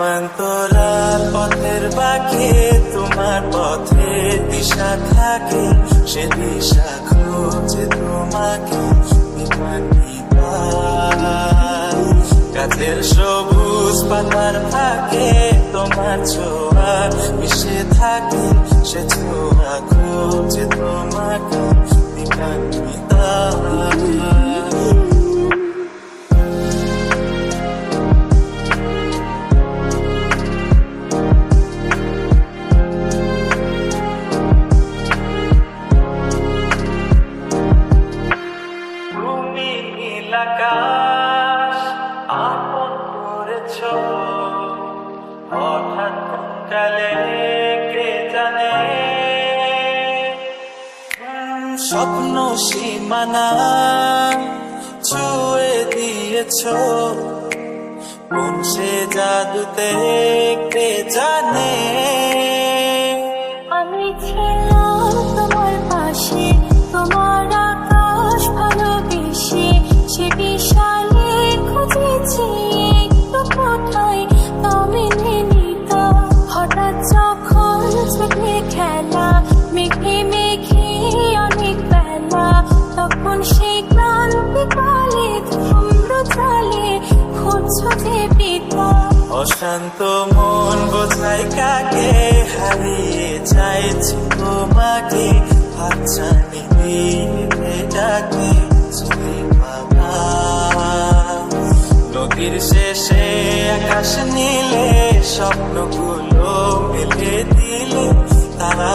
সীমান্তরার পথের বাঁকে তোমার পথে দিশা থাকে, সে দিশা খোঁজে তোমাকে গাছের সবুজ পাতার ফাঁকে তোমার ছোঁয়া মিশে থাকে, সে ছোঁয়া খোঁজে তোমাকে। কালে কে জানে? স্বপ্ন সীমানা ছুঁয়ে দিয়েছ। সে জাদুতে কে জানে? অশান্ত মন বোঝাই কাকে হারিয়ে চাইছি তোমাকে। হাতছানি দিয়ে ডাকে যদি বাবা। নদীর শেষে আকাশ নীলে স্বপ্নগুলো মেলে দিলে তারা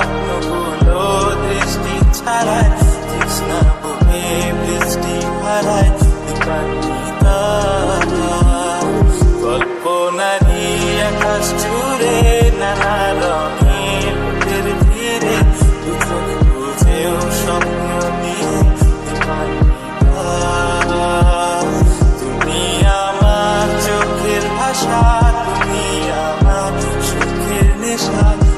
স্বপ্নগুলো দৃষ্টি ছাড়ায় তৃষ্ণা বুকে বৃষ্টি হারায় কল্পনা নিয়ে আকাশ জুড়ে নানা রঙের ভিড়ে বুঝেও স্বপ্ন নিয়ে তুমি আমার চোখের ভাষা তুমি আমার সুখের নেশা